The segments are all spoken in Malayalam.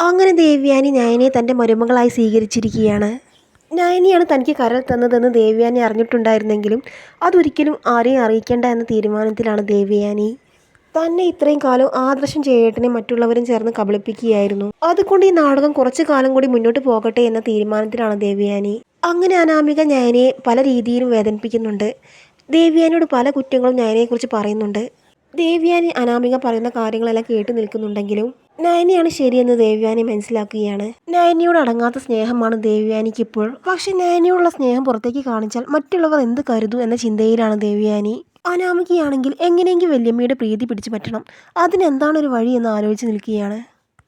അങ്ങനെ ദേവ്യാനി നയനെ തന്റെ മരുമകളായി സ്വീകരിച്ചിരിക്കുകയാണ്. നയനിയാണ് തനിക്ക് കരൾ തന്നതെന്ന് ദേവ്യാനി അറിഞ്ഞിട്ടുണ്ടായിരുന്നെങ്കിലും അതൊരിക്കലും ആരെയും അറിയിക്കേണ്ട എന്ന തീരുമാനത്തിലാണ് ദേവ്യാനി. തന്നെ ഇത്രയും കാലം ആദർശം ചെയ്യേട്ടനെ മറ്റുള്ളവരും ചേർന്ന് കബളിപ്പിക്കുകയായിരുന്നു. അതുകൊണ്ട് ഈ നാടകം കുറച്ചു കാലം കൂടി മുന്നോട്ട് പോകട്ടെ എന്ന തീരുമാനത്തിലാണ് ദേവ്യാനി. അങ്ങനെ അനാമിക നയനയെ പല രീതിയിലും വേദനിപ്പിക്കുന്നുണ്ട്. ദേവ്യാനിയോട് പല കുറ്റങ്ങളും നയനയെക്കുറിച്ച് പറയുന്നുണ്ട്. ദേവ്യാനി അനാമിക പറയുന്ന കാര്യങ്ങളെല്ലാം കേട്ടു നിൽക്കുന്നുണ്ടെങ്കിലും നയനിയാണ് ശരിയെന്ന് ദേവ്യാനി മനസ്സിലാക്കുകയാണ്. നയനിയോട് അടങ്ങാത്ത സ്നേഹമാണ് ദേവ്യാനിക്ക് ഇപ്പോൾ പക്ഷെ നയനിയോടുള്ള സ്നേഹം പുറത്തേക്ക് കാണിച്ചാൽ മറ്റുള്ളവർ എന്ത് കരുതും എന്ന ചിന്തയിലാണ് ദേവ്യാനി. അനാമികയാണെങ്കിൽ എങ്ങനെയെങ്കിലും വല്യമ്മയുടെ പ്രീതി പിടിച്ചു പറ്റണം. അതിനെന്താണ് ഒരു വഴി എന്ന് ആലോചിച്ച് നിൽക്കുകയാണ്.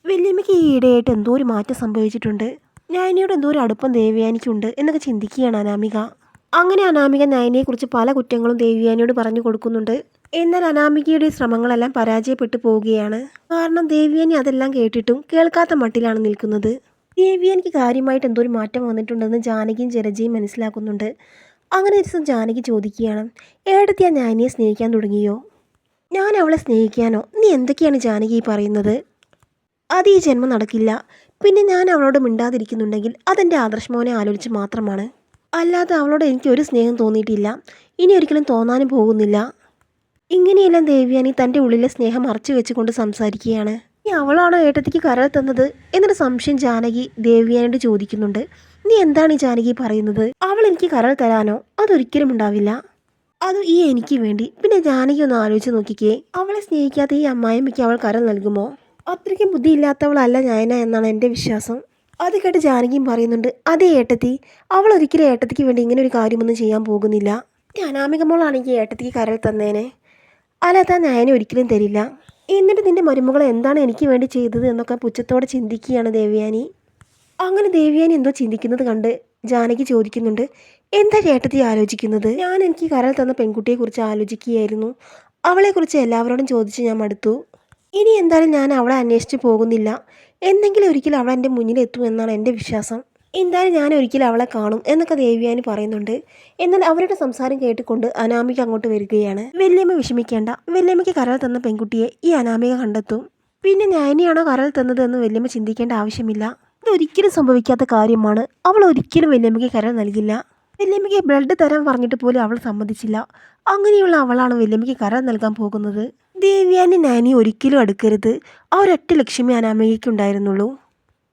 വല്യമ്മയ്ക്ക് ഈ ഇടയായിട്ട് എന്തോ ഒരു മാറ്റം സംഭവിച്ചിട്ടുണ്ട്. നയനിയോട് എന്തോ ഒരു അടുപ്പം ദേവ്യാനിക്കുണ്ട് എന്നൊക്കെ ചിന്തിക്കുകയാണ് അനാമിക. അങ്ങനെ അനാമിക നയനിയെക്കുറിച്ച് പല കുറ്റങ്ങളും ദേവ്യാനിയോട് പറഞ്ഞു കൊടുക്കുന്നുണ്ട്. എന്നാൽ അനാമികയുടെ ശ്രമങ്ങളെല്ലാം പരാജയപ്പെട്ടു പോവുകയാണ്. കാരണം ദേവ്യാനി അതെല്ലാം കേട്ടിട്ടും കേൾക്കാത്ത മട്ടിലാണ് നിൽക്കുന്നത്. ദേവ്യാനിക്ക് കാര്യമായിട്ട് എന്തോ ഒരു മാറ്റം വന്നിട്ടുണ്ടെന്ന് ജാനകിയും ജലജയും മനസ്സിലാക്കുന്നുണ്ട്. അങ്ങനെ ഒരു ദിവസം ജാനകി ചോദിക്കുകയാണ് ഏടത്തി ആ ഞാനിയെ സ്നേഹിക്കാൻ തുടങ്ങിയോ? ഞാൻ അവളെ സ്നേഹിക്കാനോ? നീ എന്തൊക്കെയാണ് ജാനകി പറയുന്നത്? അത് ഈ ജന്മം നടക്കില്ല. പിന്നെ ഞാൻ അവളോട് മിണ്ടാതിരിക്കുന്നുണ്ടെങ്കിൽ അതെന്റെ ആദർശമോനെ ആലോചിച്ച് മാത്രമാണ്. അല്ലാതെ അവളോട് എനിക്ക് ഒരു സ്നേഹം തോന്നിയിട്ടില്ല. ഇനി ഒരിക്കലും തോന്നാനും പോകുന്നില്ല. ഇങ്ങനെയെല്ലാം ദേവ്യാനി തന്റെ ഉള്ളിലെ സ്നേഹം മറച്ചു വെച്ചുകൊണ്ട് സംസാരിക്കുകയാണ്. നീ അവളാണോ ഏട്ടത്തിക്ക് കരൾ തന്നത്? എന്നൊരു സംശയം ജാനകി ദേവ്യാനോട് ചോദിക്കുന്നുണ്ട്. നീ എന്താണ് ഈ ജാനകി പറയുന്നത്? അവൾ എനിക്ക് കരൾ തരാനോ? അതൊരിക്കലും ഉണ്ടാവില്ല. അത് ഈ എനിക്ക് വേണ്ടി? പിന്നെ ജാനകി ഒന്ന് ആലോചിച്ച് നോക്കിക്കേ. അവളെ സ്നേഹിക്കാത്ത ഈ അമ്മായിമ്മയ്ക്ക് അവൾ കരൾ നൽകുമോ? അത്രയ്ക്കും ബുദ്ധിയില്ലാത്തവളല്ല ഞാന എന്നാണ് എന്റെ വിശ്വാസം. അത് കേട്ട് ജാനകിയും പറയുന്നുണ്ട് അതേ ഏട്ടത്തി. അവൾ ഒരിക്കലും ഏട്ടത്തിക്ക് വേണ്ടി ഇങ്ങനെ ഒരു കാര്യമൊന്നും ചെയ്യാൻ പോകുന്നില്ല. ഞാനാമികമോളാണെങ്കിൽ ഏട്ടത്തിക്ക് കരൾ തന്നേനെ. അല്ലാതെ നയനെ ഒരിക്കലും തരില്ല. എന്നിട്ട് നിന്റെ മരുമകൾ എന്താണ് എനിക്ക് വേണ്ടി ചെയ്തത് എന്നൊക്കെ പുച്ഛത്തോടെ ചിന്തിക്കുകയാണ് ദേവ്യാനി. അങ്ങനെ ദേവ്യാനി എന്തോ ചിന്തിക്കുന്നത് കണ്ട് ജാനകി ചോദിക്കുന്നുണ്ട് എന്താ ചേട്ടത്തി ആലോചിക്കുന്നത്? ഞാൻ എനിക്ക് കരൾ തന്ന പെൺകുട്ടിയെക്കുറിച്ച് ആലോചിക്കുകയായിരുന്നു. അവളെക്കുറിച്ച് എല്ലാവരോടും ചോദിച്ച് ഞാൻ മടുത്തു. ഇനി എന്തായാലും ഞാൻ അവളെ അന്വേഷിച്ച് പോകുന്നില്ല. എന്തെങ്കിലും ഒരിക്കലും അവൾ എന്റെ മുന്നിൽ എത്തും എന്നാണ് എന്റെ വിശ്വാസം. എന്തായാലും ഞാൻ ഒരിക്കലും അവളെ കാണും എന്നൊക്കെ ദേവ്യാനി പറയുന്നുണ്ട്. എന്നാൽ അവരുടെ സംസാരം കേട്ടുകൊണ്ട് അനാമിക അങ്ങോട്ട് വരികയാണ്. വല്യമ്മ വിഷമിക്കേണ്ട. വല്യമ്മയ്ക്ക് കരൾ തന്ന പെൺകുട്ടിയെ ഈ അനാമിക കണ്ടെത്തും. പിന്നെ ഞാനിയാണോ കരൾ തന്നത് എന്ന് വല്യമ്മ ചിന്തിക്കേണ്ട ആവശ്യമില്ല. ഇതൊരിക്കലും സംഭവിക്കാത്ത കാര്യമാണ്. അവൾ ഒരിക്കലും വല്യമ്മയ്ക്ക് കരൾ നൽകില്ല. വല്യമ്മയ്ക്ക് ബ്ലഡ് തരാൻ പറഞ്ഞിട്ട് പോലും അവൾ സമ്മതിച്ചില്ല. അങ്ങനെയുള്ള അവളാണ് വല്യമ്മയ്ക്ക് കരൾ നൽകാൻ പോകുന്നത്. ദേവ്യാനി നാനി ഒരിക്കലും അടുക്കരുത്. ആ ഒരൊറ്റ ലക്ഷ്യമേ അനാമികയ്ക്ക് ഉണ്ടായിരുന്നുള്ളൂ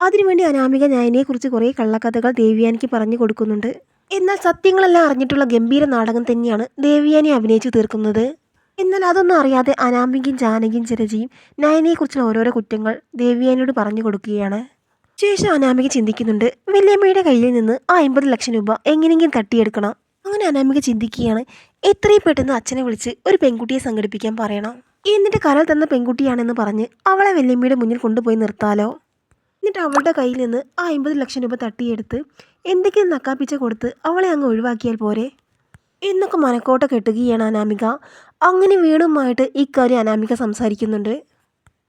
അതിനുവേണ്ടി അനാമിക നയനെക്കുറിച്ച് കുറേ കള്ളക്കഥകൾ ദേവ്യാനിക്ക് പറഞ്ഞു കൊടുക്കുന്നുണ്ട്. എന്നാൽ സത്യങ്ങളെല്ലാം അറിഞ്ഞിട്ടുള്ള ഗംഭീര നാടകം തന്നെയാണ് ദേവ്യാനി അഭിനയിച്ചു തീർക്കുന്നത്. എന്നാൽ അതൊന്നും അറിയാതെ അനാമികയും ജാനകിയും ചിരജിയും നയനയെക്കുറിച്ചുള്ള ഓരോരോ കുറ്റങ്ങൾ ദേവ്യാനിയോട് പറഞ്ഞു കൊടുക്കുകയാണ്. ശേഷം അനാമിക ചിന്തിക്കുന്നുണ്ട് വല്യമ്മയുടെ കയ്യിൽ നിന്ന് ആ അമ്പത് ലക്ഷം രൂപ എങ്ങനെയെങ്കിലും തട്ടിയെടുക്കണം അങ്ങനെ അനാമിക ചിന്തിക്കുകയാണ് എത്രയും പെട്ടെന്ന് അച്ഛനെ വിളിച്ച് ഒരു പെൺകുട്ടിയെ സംഘടിപ്പിക്കാൻ പറയണം. എന്നിട്ട് കരൾ തന്ന പെൺകുട്ടിയാണെന്ന് പറഞ്ഞ് അവളെ വല്യമ്മയുടെ മുന്നിൽ കൊണ്ടുപോയി നിർത്താലോ? എന്നിട്ട് അവളുടെ കയ്യിൽ നിന്ന് ആ അമ്പത് ലക്ഷം രൂപ തട്ടിയെടുത്ത് എന്തെങ്കിലും നക്കാപ്പിച്ച കൊടുത്ത് അവളെ അങ്ങ് ഒഴിവാക്കിയാൽ പോരെ? എന്നൊക്കെ മനക്കോട്ട കെട്ടുകയാണ് അനാമിക. അങ്ങനെ വീണുമായിട്ട് ഇക്കാര്യം അനാമിക സംസാരിക്കുന്നുണ്ട്.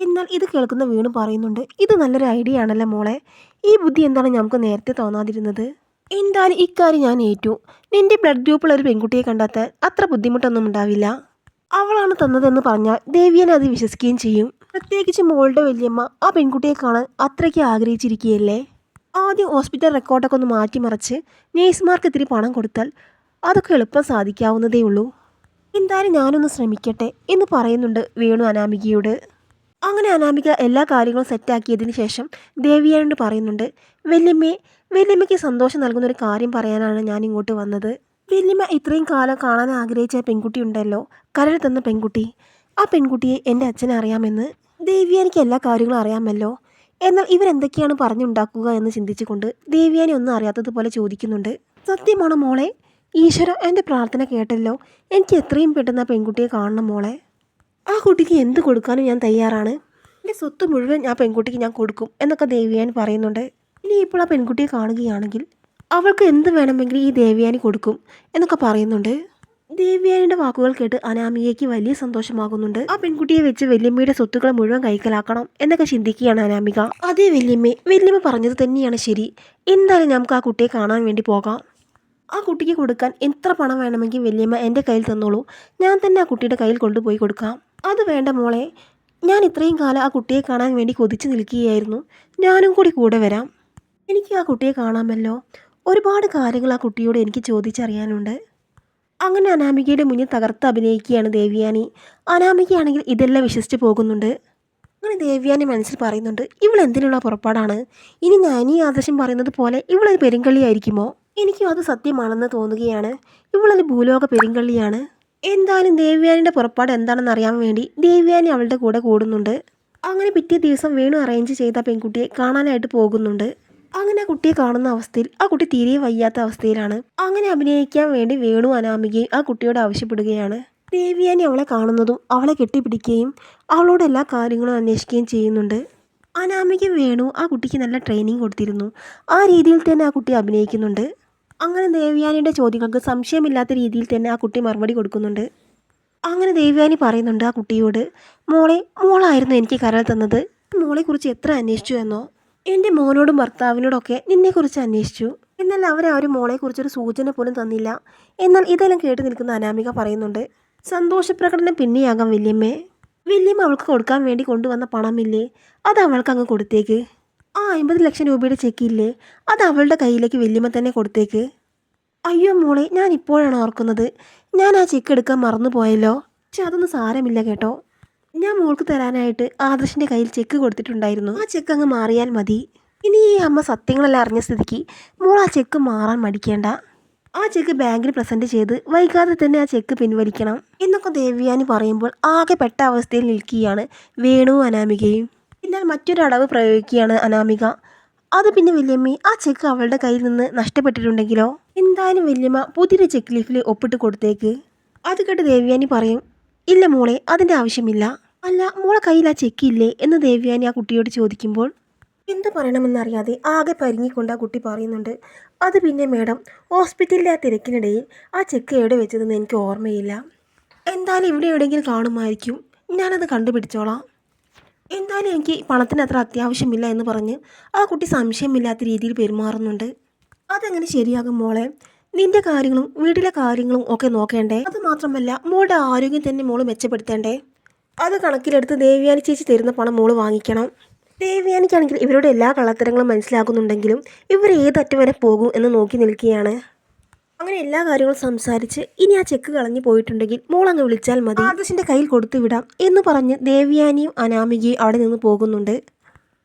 എന്നാൽ ഇത് കേൾക്കുന്ന വീണു പറയുന്നുണ്ട് ഇത് നല്ലൊരു ഐഡിയ ആണല്ലോ മോളെ. ഈ ബുദ്ധി എന്താണ് നമുക്ക് നേരത്തെ തോന്നാതിരുന്നത്? എന്തായാലും ഇക്കാര്യം ഞാൻ ഏറ്റു? നിന്റെ ബ്ലഡ് ഗ്രൂപ്പുള്ള ഒരു പെൺകുട്ടിയെ കണ്ടെത്താൻ അത്ര ബുദ്ധിമുട്ടൊന്നും ഉണ്ടാവില്ല. അവളാണ് തന്നതെന്ന് പറഞ്ഞാൽ ദേവിയനെ അത് വിശ്വസിക്കുകയും ചെയ്യും. പ്രത്യേകിച്ച് മോളുടെ വല്യമ്മ ആ പെൺകുട്ടിയെ കാണാൻ അത്രയ്ക്ക് ആഗ്രഹിച്ചിരിക്കുകയല്ലേ? ആദ്യം ഹോസ്പിറ്റൽ റെക്കോർഡൊക്കെ ഒന്ന് മാറ്റിമറിച്ച് നേഴ്സുമാർക്ക് ഇത്തിരി പണം കൊടുത്താൽ അതൊക്കെ എളുപ്പം സാധിക്കാവുന്നതേ ഉള്ളൂ. എന്തായാലും ഞാനൊന്ന് ശ്രമിക്കട്ടെ എന്ന് പറയുന്നുണ്ട് വേണു അനാമികയോട്. അങ്ങനെ അനാമിക എല്ലാ കാര്യങ്ങളും സെറ്റാക്കിയതിന് ശേഷം ദേവിയാനോട് പറയുന്നുണ്ട് വല്യമ്മയെ വല്യമ്മയ്ക്ക് സന്തോഷം നൽകുന്ന ഒരു കാര്യം പറയാനാണ് ഞാൻ ഇങ്ങോട്ട് വന്നത്. വല്യമ്മ ഇത്രയും കാലം കാണാൻ ആഗ്രഹിച്ച പെൺകുട്ടി ഉണ്ടല്ലോ കരൾ തന്ന പെൺകുട്ടി. ആ പെൺകുട്ടിയെ എന്റെ അച്ഛനെ അറിയാമെന്ന് ദേവിയാനിക്ക് എല്ലാ കാര്യങ്ങളും അറിയാമല്ലോ. എന്നാൽ ഇവരെന്തൊക്കെയാണ് പറഞ്ഞുണ്ടാക്കുക എന്ന് ചിന്തിച്ചുകൊണ്ട് ദേവിയാനി ഒന്നും അറിയാത്തതുപോലെ ചോദിക്കുന്നുണ്ട്. സത്യമാണോ മോളെ? ഈശ്വര എന്റെ പ്രാർത്ഥന കേട്ടല്ലോ. എനിക്ക് എത്രയും പെട്ടെന്ന് ആ പെൺകുട്ടിയെ കാണണം മോളെ. ആ കുട്ടിക്ക് എന്ത് കൊടുക്കാനും ഞാൻ തയ്യാറാണ്. എന്റെ സ്വത്ത് മുഴുവൻ ആ പെൺകുട്ടിക്ക് ഞാൻ കൊടുക്കും എന്നൊക്കെ ദേവ്യാനി പറയുന്നുണ്ട്. ഇനി ഇപ്പോൾ ആ പെൺകുട്ടിയെ കാണുകയാണെങ്കിൽ അവൾക്ക് എന്ത് വേണമെങ്കിലും ഈ ദേവിയാനി കൊടുക്കും എന്നൊക്കെ പറയുന്നുണ്ട്. ദേവ്യാനിയുടെ വാക്കുകൾ കേട്ട് അനാമിയയ്ക്ക് വലിയ സന്തോഷമാകുന്നുണ്ട്. ആ പെൺകുട്ടിയെ വെച്ച് വല്യമ്മയുടെ സ്വത്തുക്കൾ മുഴുവൻ കൈക്കലാക്കണം എന്നൊക്കെ ചിന്തിക്കുകയാണ് അനാമിക. അതേ വല്യമ്മേ വല്യമ്മ പറഞ്ഞത് തന്നെയാണ് ശരി. എന്തായാലും നമുക്ക് ആ കുട്ടിയെ കാണാൻ വേണ്ടി പോകാം. ആ കുട്ടിക്ക് കൊടുക്കാൻ എത്ര പണം വേണമെങ്കിൽ വല്യമ്മ എന്റെ കയ്യിൽ തന്നോളൂ. ഞാൻ തന്നെ ആ കുട്ടിയുടെ കയ്യിൽ കൊണ്ടുപോയി കൊടുക്കാം. അത് വേണ്ട മോളെ ഞാൻ ഇത്രയും കാലം ആ കുട്ടിയെ കാണാൻ വേണ്ടി കൊതിച്ചു നിൽക്കുകയായിരുന്നു. ഞാനും കൂടി കൂടെ വരാം. എനിക്ക് ആ കുട്ടിയെ കാണാമല്ലോ. ഒരുപാട് കാര്യങ്ങൾ ആ കുട്ടിയോട് എനിക്ക് ചോദിച്ചറിയാനുണ്ട്. അങ്ങനെ അനാമികയുടെ മുന്നിൽ തകർത്ത് അഭിനയിക്കുകയാണ് ദേവ്യാനി. അനാമികയാണെങ്കിൽ ഇതെല്ലാം വിശ്വസിച്ച് പോകുന്നുണ്ട്. അങ്ങനെ ദേവ്യാനി മനസ്സിൽ പറയുന്നുണ്ട് ഇവൾ എന്തിനുള്ള പുറപ്പാടാണ്? ഇനി ഞാനീ ആദർശം പറയുന്നത് പോലെ ഇവളൊരു പെരുങ്കള്ളിയായിരിക്കുമോ? എനിക്കും അത് സത്യമാണെന്ന് തോന്നുകയാണ്. ഇവളൊരു ഭൂലോക പെരുങ്കള്ളിയാണ്. എന്തായാലും ദേവ്യാനിയുടെ പുറപ്പാട് എന്താണെന്ന് അറിയാൻ വേണ്ടി ദേവ്യാനി അവളുടെ കൂടെ കൂടുന്നുണ്ട്. അങ്ങനെ പിറ്റേ ദിവസം വേണു അറേഞ്ച് ചെയ്ത പെൺകുട്ടിയെ കാണാനായിട്ട് പോകുന്നുണ്ട്. അങ്ങനെ ആ കുട്ടിയെ കാണുന്ന അവസ്ഥയിൽ ആ കുട്ടി തീരെ വയ്യാത്ത അവസ്ഥയിലാണ്. അങ്ങനെ അഭിനയിക്കാൻ വേണ്ടി വേണു അനാമികയും ആ കുട്ടിയോട് ആവശ്യപ്പെടുകയാണ്. ദേവിയാനി അവളെ കാണുന്നതും അവളെ കെട്ടിപ്പിടിക്കുകയും അവളോട് എല്ലാ കാര്യങ്ങളും അന്വേഷിക്കുകയും ചെയ്യുന്നുണ്ട്. അനാമിക വേണു ആ കുട്ടിക്ക് നല്ല ട്രെയിനിങ് കൊടുത്തിരുന്നു. ആ രീതിയിൽ തന്നെ ആ കുട്ടി അഭിനയിക്കുന്നുണ്ട്. അങ്ങനെ ദേവിയാനിയുടെ ചോദ്യങ്ങൾക്ക് സംശയമില്ലാത്ത രീതിയിൽ തന്നെ ആ കുട്ടി മറുപടി കൊടുക്കുന്നുണ്ട്. അങ്ങനെ ദേവിയാനി പറയുന്നുണ്ട് ആ കുട്ടിയോട് മോളെ മോളായിരുന്നു എനിക്ക് കരൾ തന്നത്. മോളെക്കുറിച്ച് എത്ര അന്വേഷിച്ചു എന്നോ? എന്റെ മോനോടും ഭർത്താവിനോടൊക്കെ നിന്നെക്കുറിച്ച് അന്വേഷിച്ചു. എന്നാൽ അവരാരും മോളെക്കുറിച്ചൊരു സൂചന പോലും തന്നില്ല. എന്നാൽ ഇതെല്ലാം കേട്ട് നിൽക്കുന്ന അനാമിക പറയുന്നുണ്ട് സന്തോഷപ്രകടനം പിന്നെയാകാം വല്യമ്മേ. വല്യമ്മ അവൾക്ക് കൊടുക്കാൻ വേണ്ടി കൊണ്ടുവന്ന പണമില്ലേ? അത് അവൾക്ക് അങ്ങ് കൊടുത്തേക്ക്. ആ അമ്പത് ലക്ഷം രൂപയുടെ ചെക്കില്ലേ അത് അവളുടെ കയ്യിലേക്ക് വല്യമ്മ തന്നെ കൊടുത്തേക്ക്. അയ്യോ മോളെ ഞാൻ ഇപ്പോഴാണ് ഓർക്കുന്നത്. ഞാൻ ആ ചെക്ക് എടുക്കാൻ മറന്നു പോയല്ലോ പക്ഷെ അതൊന്നും സാരമില്ല കേട്ടോ. ഞാൻ മോൾക്ക് തരാനായിട്ട് ആദർശിന്റെ കയ്യിൽ ചെക്ക് കൊടുത്തിട്ടുണ്ടായിരുന്നു. ആ ചെക്ക് അങ്ങ് മാറിയാൽ മതി. ഇനി ഈ അമ്മ സത്യങ്ങളെല്ലാം അറിഞ്ഞ സ്ഥിതിക്ക് മോൾ ആ ചെക്ക് മാറാൻ മടിക്കേണ്ട. ആ ചെക്ക് ബാങ്കിൽ പ്രസന്റ് ചെയ്ത് വൈകാതെ തന്നെ ആ ചെക്ക് പിൻവലിക്കണം എന്നൊക്കെ ദേവ്യാനി പറയുമ്പോൾ ആകെ പെട്ട അവസ്ഥയിൽ നിൽക്കുകയാണ് വേണു അനാമികയും. എന്നാൽ മറ്റൊരു അടവ് പ്രയോഗിക്കുകയാണ് അനാമിക. അത് പിന്നെ വല്യമ്മ ആ ചെക്ക് അവളുടെ കയ്യിൽ നിന്ന് നഷ്ടപ്പെട്ടിട്ടുണ്ടെങ്കിലോ? എന്തായാലും വല്യമ്മ പുതിയൊരു ചെക്ക് ലീഫിൽ ഒപ്പിട്ട് കൊടുത്തേക്ക്. അത് കേട്ട് ദേവ്യാനി പറയും ഇല്ല മോളെ അതിന്റെ ആവശ്യമില്ല. അല്ല മോളെ കയ്യിൽ ആ ചെക്കില്ലേ എന്ന് ദേവ്യാനി ആ കുട്ടിയോട് ചോദിക്കുമ്പോൾ എന്ത് പറയണമെന്നറിയാതെ ആകെ പരിങ്ങിക്കൊണ്ട് ആ കുട്ടി പറയുന്നുണ്ട്. അത് പിന്നെ മേഡം ഹോസ്പിറ്റലിലെ ആ തിരക്കിനിടയിൽ ആ ചെക്ക് എവിടെ വെച്ചതെന്ന് എനിക്ക് ഓർമ്മയില്ല. എന്തായാലും ഇവിടെ എവിടെയെങ്കിലും കാണുമായിരിക്കും. ഞാനത് കണ്ടുപിടിച്ചോളാം. എന്തായാലും എനിക്ക് പണത്തിന് അത്ര അത്യാവശ്യമില്ല എന്ന് പറഞ്ഞ് ആ കുട്ടി സംശയമില്ലാത്ത രീതിയിൽ പെരുമാറുന്നുണ്ട്. അതെങ്ങനെ ശരിയാകും മോളെ? നിന്റെ കാര്യങ്ങളും വീട്ടിലെ കാര്യങ്ങളും ഒക്കെ നോക്കേണ്ടേ? അത് മാത്രമല്ല മോളുടെ ആരോഗ്യം തന്നെ മോൾ മെച്ചപ്പെടുത്തേണ്ടേ? അത് കണക്കിലെടുത്ത് ദേവ്യാനി ചേച്ചി തരുന്ന പണം മോൾ വാങ്ങിക്കണം. ദേവ്യാനിക്കാണെങ്കിൽ ഇവരുടെ എല്ലാ കള്ളത്തരങ്ങളും മനസ്സിലാക്കുന്നുണ്ടെങ്കിലും ഇവർ ഏതറ്റം വരെ പോകും എന്ന് നോക്കി നിൽക്കുകയാണ്. അങ്ങനെ എല്ലാ കാര്യങ്ങളും സംസാരിച്ച് ഇനി ആ ചെക്ക് കളഞ്ഞു പോയിട്ടുണ്ടെങ്കിൽ മോൾ അങ്ങ് വിളിച്ചാൽ മതി. ആദർശിന്റെ കയ്യിൽ കൊടുത്തു വിടാം എന്ന് പറഞ്ഞ് ദേവ്യാനിയും അനാമികയും അവിടെ നിന്ന് പോകുന്നുണ്ട്.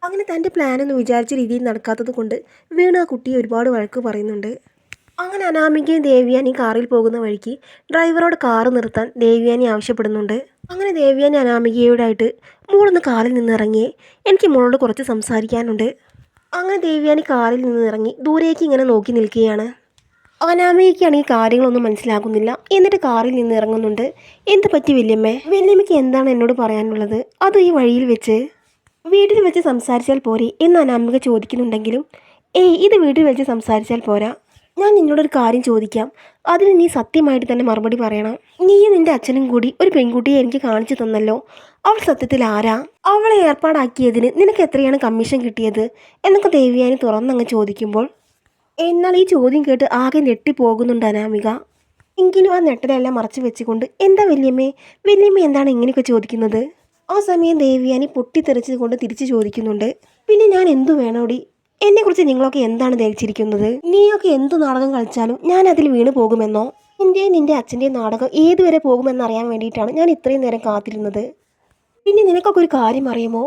അങ്ങനെ തന്റെ പ്ലാനൊന്നും വിചാരിച്ച രീതിയിൽ നടക്കാത്തത് കൊണ്ട് വീണ ആ കുട്ടിയെ ഒരുപാട് വഴക്ക് പറയുന്നുണ്ട്. അങ്ങനെ അനാമികയും ദേവ്യാനി കാറിൽ പോകുന്ന വഴിക്ക് ഡ്രൈവറോട് കാറ് നിർത്താൻ ദേവ്യാനി ആവശ്യപ്പെടുന്നുണ്ട്. അങ്ങനെ ദേവ്യാനി അനാമികയോടായിട്ട് മോളൊന്ന് കാറിൽ നിന്നിറങ്ങിയേ. എനിക്ക് മോളോട് കുറച്ച് സംസാരിക്കാനുണ്ട്. അങ്ങനെ ദേവ്യാനി കാറിൽ നിന്നിറങ്ങി ദൂരേക്ക് ഇങ്ങനെ നോക്കി നിൽക്കുകയാണ്. അനാമികയ്ക്കാണെങ്കിൽ കാര്യങ്ങളൊന്നും മനസ്സിലാകുന്നില്ല. എന്നിട്ട് കാറിൽ നിന്ന് ഇറങ്ങുന്നുണ്ട് എന്ത് പറ്റി വല്യമ്മേ? വല്യമ്മയ്ക്ക് എന്താണ് എന്നോട് പറയാനുള്ളത്? അത് ഈ വഴിയിൽ വെച്ച്. വീട്ടിൽ വെച്ച് സംസാരിച്ചാൽ പോരെ എന്ന് അനാമിക ചോദിക്കുന്നുണ്ടെങ്കിലും ഏയ് ഇത് വീട്ടിൽ വെച്ച് സംസാരിച്ചാൽ പോരാ. ഞാൻ നിന്നോടൊരു കാര്യം ചോദിക്കാം. അതിന് നീ സത്യമായിട്ട് തന്നെ മറുപടി പറയണം. നീയും നിന്റെ അച്ഛനും കൂടി ഒരു പെൺകുട്ടിയെ എനിക്ക് കാണിച്ചു തന്നല്ലോ. അവൾ സത്യത്തിൽ ആരാ? അവളെ ഏർപ്പാടാക്കിയതിന് നിനക്ക് എത്രയാണ് കമ്മീഷൻ കിട്ടിയത്? എന്നൊക്കെ ദേവിയാനി തുറന്നങ്ങ് ചോദിക്കുമ്പോൾ എന്നാൽ ഈ ചോദ്യം കേട്ട് ആകെ ഞെട്ടിപ്പോകുന്നുണ്ട് അനാമിക. എങ്കിലും ആ നെട്ടലെല്ലാം മറച്ചു വെച്ചുകൊണ്ട് എന്താ വല്യമ്മേ? വല്യമ്മ എന്താണ് ഇങ്ങനെയൊക്കെ ചോദിക്കുന്നത്? ആ സമയം ദേവിയാനി പൊട്ടിത്തെറിച്ചുകൊണ്ട് തിരിച്ചു ചോദിക്കുന്നുണ്ട്. പിന്നെ ഞാൻ എന്തു വേണോടി? എന്നെക്കുറിച്ച് നിങ്ങളൊക്കെ എന്താണ് ധരിച്ചിരിക്കുന്നത്? നീയൊക്കെ എന്ത് നാടകം കളിച്ചാലും ഞാൻ അതിൽ വീണു പോകുമെന്നോ? എന്റെയും നിന്റെ അച്ഛന്റെയും നാടകം ഏതുവരെ പോകുമെന്നറിയാൻ വേണ്ടിയിട്ടാണ് ഞാൻ ഇത്രയും നേരം കാത്തിരുന്നത്. പിന്നെ നിനക്കൊക്കെ ഒരു കാര്യം അറിയുമോ?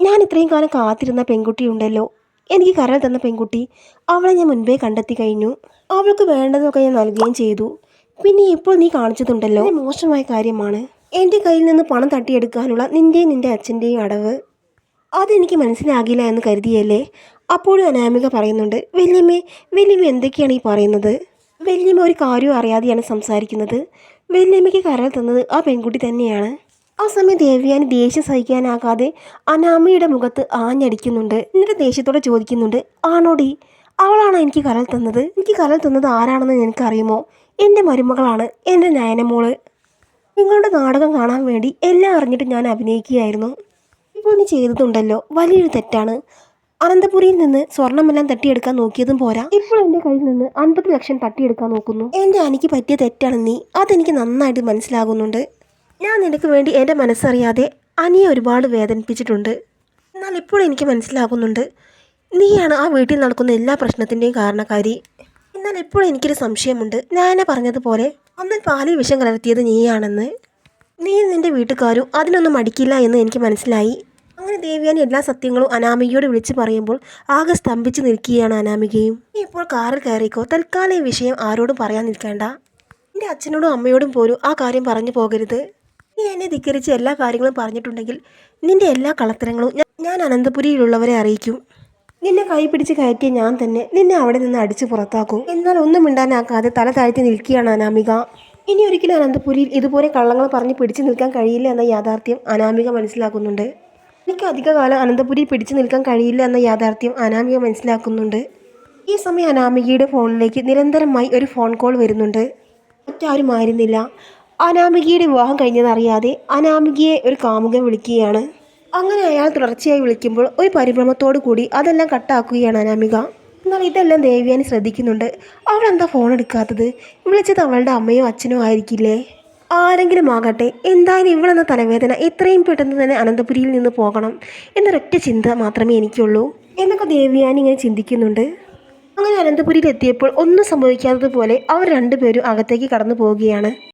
ഞാൻ ഇത്രയും കാലം കാത്തിരുന്ന പെൺകുട്ടി ഉണ്ടല്ലോ എനിക്ക് കരൾ തന്ന പെൺകുട്ടി അവളെ ഞാൻ മുൻപേ കണ്ടെത്തി കഴിഞ്ഞു. അവൾക്ക് വേണ്ടതൊക്കെ ഞാൻ നൽകുകയും ചെയ്തു. പിന്നെ ഇപ്പോൾ നീ കാണിച്ചതുണ്ടല്ലോ. മോശമായ കാര്യമാണ്. എന്റെ കയ്യിൽ നിന്ന് പണം തട്ടിയെടുക്കാനുള്ള നിന്റെയും നിന്റെ അച്ഛന്റെയും അടവ്. അതെനിക്ക് മനസ്സിലാകില്ല എന്ന് കരുതിയല്ലേ? അപ്പോഴും അനാമിക പറയുന്നുണ്ട് വല്യമ്മ വല്യമ്മ എന്തൊക്കെയാണ് ഈ പറയുന്നത്? വല്യമ്മ ഒരു കാര്യവും അറിയാതെയാണ് സംസാരിക്കുന്നത്. വല്യമ്മയ്ക്ക് കരൾ തന്നത് ആ പെൺകുട്ടി തന്നെയാണ്. ആ സമയം ദേവിയാന് ദേഷ്യം സഹിക്കാനാകാതെ അനാമിയുടെ മുഖത്ത് ആഞ്ഞടിക്കുന്നുണ്ട്. എന്നിട്ട് ദേഷ്യത്തോടെ ചോദിക്കുന്നുണ്ട് ആണോടി അവളാണോ എനിക്ക് കരൾ തന്നത്? എനിക്ക് കരൾ തന്നത് ആരാണെന്ന് നിനക്കറിയുമോ? എന്റെ മരുമകളാണ് എന്റെ നയനമോൾ. നിങ്ങളുടെ നാടകം കാണാൻ വേണ്ടി എല്ലാം അറിഞ്ഞിട്ട് ഞാൻ അഭിനയിക്കുകയായിരുന്നു. നീ ചെയ്തതുണ്ടല്ലോ. വലിയൊരു തെറ്റാണ്. അനന്തപുരിയിൽ നിന്ന് സ്വർണമെല്ലാം തട്ടിയെടുക്കാൻ നോക്കിയതും പോരാ. ഇപ്പോൾ എന്റെ കയ്യിൽ നിന്ന് അൻപത് ലക്ഷം തട്ടിയെടുക്കാൻ നോക്കുന്നു. എന്റെ അനിക്ക് പറ്റിയ തെറ്റാണ് നീ. അതെനിക്ക് നന്നായിട്ട് മനസ്സിലാകുന്നുണ്ട്. ഞാൻ നിനക്ക് വേണ്ടി എന്റെ മനസ്സറിയാതെ അനിയെ ഒരുപാട് വേദനിപ്പിച്ചിട്ടുണ്ട്. എന്നാൽ ഇപ്പോൾ എനിക്ക് മനസ്സിലാകുന്നുണ്ട്. നീയാണ് ആ വീട്ടിൽ നടക്കുന്ന എല്ലാ പ്രശ്നത്തിന്റെയും കാരണക്കാരി. എന്നാൽ ഇപ്പോൾ എനിക്കൊരു സംശയമുണ്ട്. ഞാൻ പറഞ്ഞതുപോലെ അന്ന് പാലിൽ വിഷം കലർത്തിയത് നീയാണെന്ന്. നീ നിന്റെ വീട്ടുകാരും അതിനൊന്നും മടിക്കില്ല എന്ന് എനിക്ക് മനസ്സിലായി. അങ്ങനെ ദേവ്യാനി എല്ലാ സത്യങ്ങളും അനാമികയോട് വിളിച്ചു പറയുമ്പോൾ ആകെ സ്തംഭിച്ച് നിൽക്കുകയാണ് അനാമികയും. ഇപ്പോൾ കാറിൽ കയറിക്കോ? തൽക്കാലം ഈ വിഷയം ആരോടും പറയാൻ നിൽക്കേണ്ട. എന്റെ അച്ഛനോടും അമ്മയോടും പോലും ആ കാര്യം പറഞ്ഞു പോകരുത്. നീ എന്നെ ധിക്കരിച്ച് എല്ലാ കാര്യങ്ങളും പറഞ്ഞിട്ടുണ്ടെങ്കിൽ നിന്റെ എല്ലാ കളത്തരങ്ങളും ഞാൻ- അനന്തപുരിയിലുള്ളവരെ അറിയിക്കും. നിന്നെ കൈ പിടിച്ച് കയറ്റിയ ഞാൻ തന്നെ നിന്നെ അവിടെ നിന്ന് അടിച്ചു പുറത്താക്കും. എന്നാൽ ഒന്നും മിണ്ടാനാക്കാതെ തല താഴ്ത്തി നിൽക്കുകയാണ് അനാമിക. ഇനി ഒരിക്കലും അനന്തപുരിയിൽ ഇതുപോലെ കള്ളങ്ങൾ പറഞ്ഞ് പിടിച്ചു നിൽക്കാൻ കഴിയില്ല എന്ന യാഥാർത്ഥ്യം അനാമിക മനസ്സിലാക്കുന്നുണ്ട്. എനിക്ക് അധികകാലം അനന്തപുരി പിടിച്ചു നിൽക്കാൻ കഴിയില്ല എന്ന യാഥാർത്ഥ്യം അനാമിക മനസ്സിലാക്കുന്നുണ്ട്. ഈ സമയം അനാമികയുടെ ഫോണിലേക്ക് നിരന്തരമായി ഒരു ഫോൺ കോൾ വരുന്നുണ്ട്. മറ്റാരും ആയിരുന്നില്ല. അനാമികയുടെ വിവാഹം കഴിഞ്ഞതറിയാതെ അനാമികയെ ഒരു കാമുകൻ വിളിക്കുകയാണ്. അങ്ങനെ അയാൾ തുടർച്ചയായി വിളിക്കുമ്പോൾ ഒരു പരിഭ്രമത്തോടു കൂടി അതെല്ലാം കട്ടാക്കുകയാണ് അനാമിക. എന്നാൽ ഇതെല്ലാം ദേവിയാനി ശ്രദ്ധിക്കുന്നുണ്ട്. അവളെന്താ ഫോൺ എടുക്കാത്തത്? വിളിച്ചത് അവളുടെ അമ്മയോ അച്ഛനോ ആയിരിക്കില്ലേ? ആരെങ്കിലും ആകട്ടെ എന്തായാലും ഇവളെന്ന തലവേദന എത്രയും പെട്ടെന്ന് തന്നെ അനന്തപുരിയിൽ നിന്ന് പോകണം എന്നൊരൊറ്റ ചിന്ത മാത്രമേ എനിക്കുള്ളൂ. എന്നൊക്കെ ദേവിയാൻ ഇങ്ങനെ ചിന്തിക്കുന്നുണ്ട്. അങ്ങനെ അനന്തപുരിയിൽ എത്തിയപ്പോൾ ഒന്നും സംഭവിക്കാത്തതുപോലെ അവർ രണ്ടുപേരും അകത്തേക്ക് കടന്നു പോവുകയാണ്.